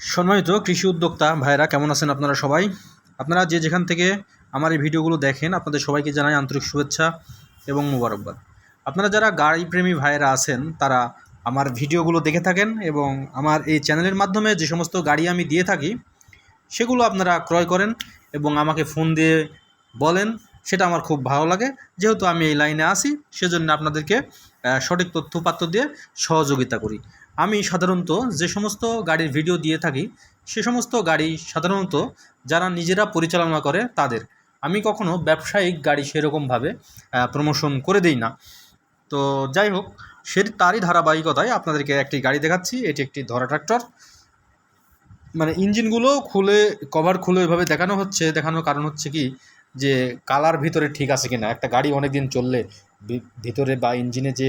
সম্মানিত কৃষি উদ্যোক্তা ভাইরা কেমন আছেন আপনারা সবাই? আপনারা যে যেখান থেকে আমার এই ভিডিওগুলো দেখেন, আপনাদের সবাইকে জানাই আন্তরিক শুভেচ্ছা এবং মোবারকবাদ। আপনারা যারা গাড়ি প্রেমী ভাইয়েরা আছেন, তারা আমার ভিডিওগুলো দেখে থাকেন এবং আমার এই চ্যানেলের মাধ্যমে যে সমস্ত গাড়ি আমি দিয়ে থাকি, সেগুলো আপনারা ক্রয় করেন এবং আমাকে ফোন দিয়ে বলেন, সেটা আমার খুব ভালো লাগে। যেহেতু আমি এই লাইনে আসি সেজন্য আপনাদেরকে সঠিক তথ্যপাত্র দিয়ে সহযোগিতা করি। আমি সাধারণত যে সমস্ত গাড়ির ভিডিও দিয়ে থাকি, সে সমস্ত গাড়ি সাধারণত যারা নিজেরা পরিচালনা করে তাদের। আমি কখনো ব্যবসায়িক গাড়ি সেরকমভাবে প্রমোশন করে দিই না। তো যাই হোক, সে তারই ধারাবাহিকতায় আপনাদেরকে একটি গাড়ি দেখাচ্ছি, এটি একটি ধরা ট্রাক্টর মানে ইঞ্জিনগুলো খুলে কভার খুলে এভাবে দেখানো হচ্ছে। দেখানোর কারণ হচ্ছে কি, যে কালার ভিতরে ঠিক আছে কিনা, একটা গাড়ি অনেক দিন চললে ভিতরে বা ইঞ্জিনে যে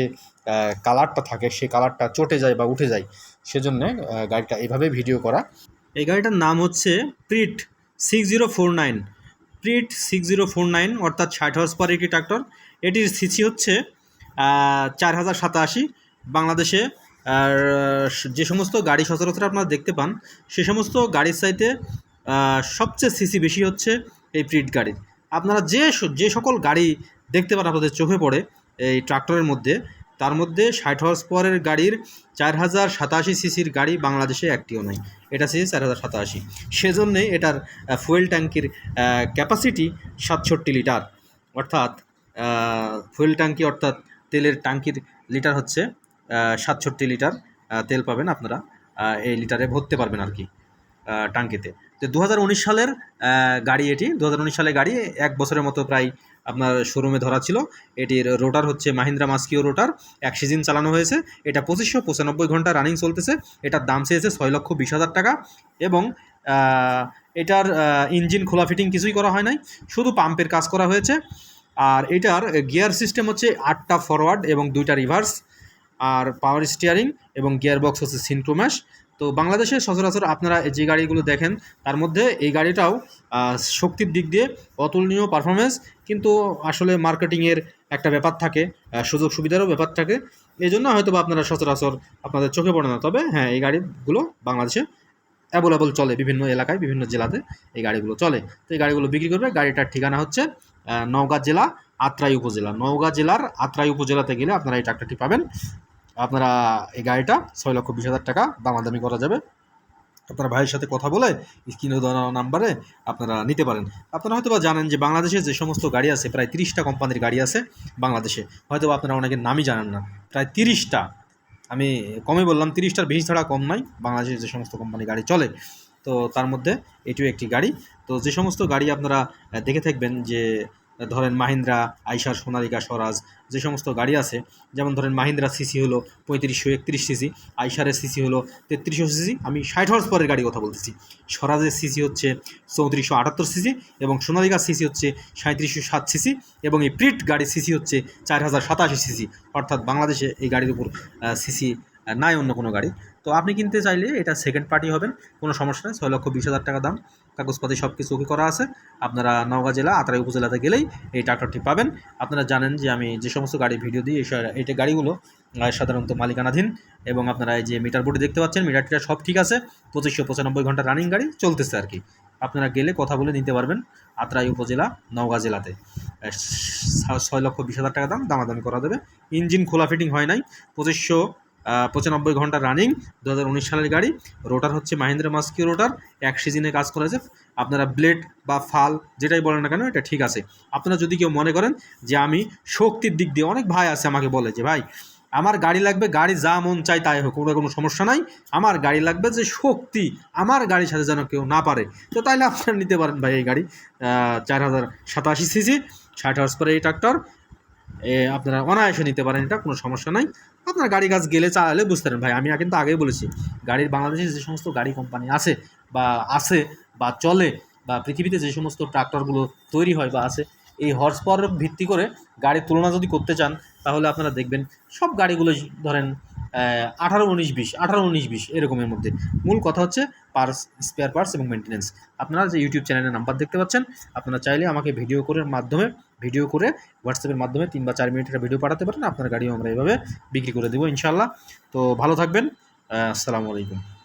কালারটা থাকে সেই কালারটা চটে যায় বা উঠে যায় সেজন্য গাড়িটা এভাবে ভিডিও করা। এই গাড়িটার নাম হচ্ছে Preet six zero four nine Preet six zero four nine অর্থাৎ ষাট হর্স পার একটি ট্রাক্টর এটির সিসি হচ্ছে চার হাজার সাতাশি। বাংলাদেশে আর যে সমস্ত গাড়ি সচরাচর আপনারা দেখতে পান সে সমস্ত গাড়ির আহ, সবচেয়ে সিসি বেশি হচ্ছে এই প্রিট গাড়ির। আপনারা যে যে সকল গাড়ি দেখতে পান আপনাদের চোখে পড়ে এই ট্রাক্টরের মধ্যে। তার মধ্যে ষাট হর্স পাওয়ারের গাড়ির চার হাজার সাতাশি সিসির গাড়ি বাংলাদেশে একটিও নয়। এটা সিসি চার হাজার সাতাশি। সেজন্যে এটার ফুয়েল ট্যাঙ্কির ক্যাপাসিটি সাতষট্টি লিটার অর্থাৎ ফুয়েল ট্যাঙ্কি অর্থাৎ তেলের ট্যাঙ্কির লিটার হচ্ছে সাতষট্টি লিটার তেল পাবেন আপনারা এই লিটারে ভরতে পারবেন আর কি ট্যাঙ্কিতে তো দু হাজার উনিশ সালের গাড়ি এটি। দু সালের গাড়ি এক বছরের মতো প্রায় আপনার শোরুমে ধরা ছিল। এটির রোটার হচ্ছে মাহিন্দ্রা মাস্কিও রোটার এক সিজন চালানো হয়েছে। এটা পঁচিশশো পঁচানব্বই ঘণ্টা রানিং চলতেছে। এটার দাম চেয়েছে ছয় লক্ষ বিশ হাজার টাকা এবং এটার ইঞ্জিন খোলা ফিটিং কিছুই করা হয় নাই। শুধু পাম্পের কাজ করা হয়েছে। আর এটার গিয়ার সিস্টেম হচ্ছে আটটা ফরওয়ার্ড এবং দুইটা রিভার্স আর পাওয়ার স্টিয়ারিং এবং গিয়ার বক্স হচ্ছে সিনক্রোম্যাশ তো বাংলাদেশে সচরাচর আপনারা যে গাড়িগুলো দেখেন, তার মধ্যে এই গাড়িটাও শক্তির দিক দিয়ে অতুলনীয় পারফরমেন্স কিন্তু আসলে মার্কেটিংয়ের একটা ব্যাপার থাকে সুযোগ সুবিধারও ব্যাপার থাকে। এই জন্য হয়তো বা আপনারা সচরাচর আপনাদের চোখে পড়ে না। তবে হ্যাঁ এই গাড়িগুলো বাংলাদেশে অ্যাভেলেবল চলে, বিভিন্ন এলাকায়, বিভিন্ন জেলাতে এই গাড়িগুলো চলে। তো এই গাড়িগুলো বিক্রি করবে, গাড়িটার ঠিকানা হচ্ছে নওগাঁ জেলা, আত্রাই উপজেলা। নওগাঁ জেলার আত্রাই উপজেলাতে গেলে আপনারা এই ট্রাক্টরটি পাবেন। আপনারা এই গাড়িটা ছয় লক্ষ বিশ হাজার টাকা দামাদামি করা যাবে। আপনারা ভাইয়ের সাথে কথা বলে স্ক্রিনে দেওয়া নাম্বারে আপনারা নিতে পারেন। আপনারা হয়তো বা জানেন যে বাংলাদেশে যে সমস্ত গাড়ি আছে, প্রায় তিরিশটা কোম্পানির গাড়ি আছে বাংলাদেশে। হয়তো আপনারা অনেকের নামই জানেন না। প্রায় তিরিশটা, আমি কমই বললাম, তিরিশটার বেশি ছাড়া কম নয় বাংলাদেশে যে সমস্ত কোম্পানি গাড়ি চলে। তো তার মধ্যে এটিও একটি গাড়ি। তো যে সমস্ত গাড়ি আপনারা দেখে থাকবেন যে ধরেন মাহিন্দ্রা, আইসার, সোনালিকা, স্বরাজ, যে সমস্ত গাড়ি আছে, যেমন ধরেন মাহিন্দ্রা সিসি হলো পঁয়ত্রিশশো একত্রিশ সিসি, আইসারের সিসি হলো তেত্রিশশো সিসি, আমি ষাট হর্স পরের গাড়ি কথা বলতেছি। স্বরাজের সিসি হচ্ছে চৌত্রিশশো আটাত্তর সিসি এবং সোনালিকার সিসি হচ্ছে সাঁত্রিশশো সাত সিসি এবং এই প্রিট গাড়ির সিসি হচ্ছে চার হাজার সাতাশি সিসি। অর্থাৎ বাংলাদেশে এই গাড়ির উপর সিসি নাই অন্য কোনো গাড়ি। তো আপনি কিনতে চাইলে এটা সেকেন্ড পার্টি হবেন, কোনো সমস্যা নেই, ছয় লক্ষ বিশ হাজার টাকা দাম, কাগজপাতি সব কিছু ওকে করা আছে। আপনারা নওগাঁ জেলা আতারাই উপজেলাতে গেলেই এই ট্রাক্টরটি পাবেন। আপনারা জানেন যে আমি যে সমস্ত গাড়ির ভিডিও দিই সা- গাড়িগুলো সাধারণত মালিকানাধীন এবং আপনারা এই যে মিটার বোর্ডে দেখতে পাচ্ছেন মিটার টিটার সব ঠিক আছে, পঁচিশশো পঁচানব্বই ঘণ্টা রানিং গাড়ি চলতেছে আর কি। আপনারা গেলে কথা বলে নিতে পারবেন আত্রাই উপজেলা, নওগাঁ জেলাতে। ছয় লক্ষ বিশ হাজার টাকা দাম, দামাদামি করা দেবে। ইঞ্জিন খোলা ফিটিং হয় নাই, পঁচিশশো পঁচানব্বই ঘণ্টা রানিং দু হাজার উনিশ সালের গাড়ি। রোটার হচ্ছে মাহিন্দ্রা মাস্কি রোটার এক সিজনে কাজ করেছে। আপনারা ব্লেড বা ফাল যেটাই বলেন না কেন, এটা ঠিক আছে। আপনারা যদি কেউ মনে করেন যে আমি শক্তির দিক দিয়ে অনেক ভাই আছে আমাকে বলে যে, ভাই, আমার গাড়ি লাগবে, গাড়ি যা মন চাই তাই হোক, কোনো কোনো সমস্যা নাই। আমার গাড়ি লাগবে যে শক্তি, আমার গাড়ির সাথে যেন কেউ না পারে। তো তাইলে আপনারা নিতে পারেন ভাই এই গাড়ি চার হাজার সাতাশি সিসি, ষাট হার্স পরে এই ট্রাক্টর আপনারা অনায়াসে নিতে পারেন, এটা কোনো সমস্যা নাই। আপনারা গাড়ি কাজ গেলে চালালে বুঝতে পারেন ভাই, আমি কিন্তু আগেই বলেছি, গাড়ির বাংলাদেশে যে সমস্ত গাড়ি কোম্পানি আছে বা আছে বা চলে বা পৃথিবীতে যে সমস্ত ট্রাক্টরগুলো তৈরি হয় বা আছে, এই হর্স পাওয়ার ভিত্তি করে গাড়ির তুলনা যদি করতে চান, তাহলে আপনারা দেখবেন সব গাড়িগুলো ধরেন আঠারো উনিশ বিশ, আঠারো উনিশ বিশ, এরকমের মধ্যে। মূল কথা হচ্ছে পার্স স্পেয়ার পার্টস এবং মেনটেন্যান্স আপনারা যে ইউটিউব চ্যানেলের নাম্বার দেখতে পাচ্ছেন, আপনারা চাইলে আমাকে ভিডিও করে মাধ্যমে ভিডিও করে হোয়াটসঅ্যাপের মাধ্যমে তিন বা চার মিনিটের ভিডিও পাঠাতে পারেন। আপনার গাড়িও আমরা এভাবে বিক্রি করে দেবো ইনশাল্লাহ তো ভালো থাকবেন। আসসালামু আলাইকুম।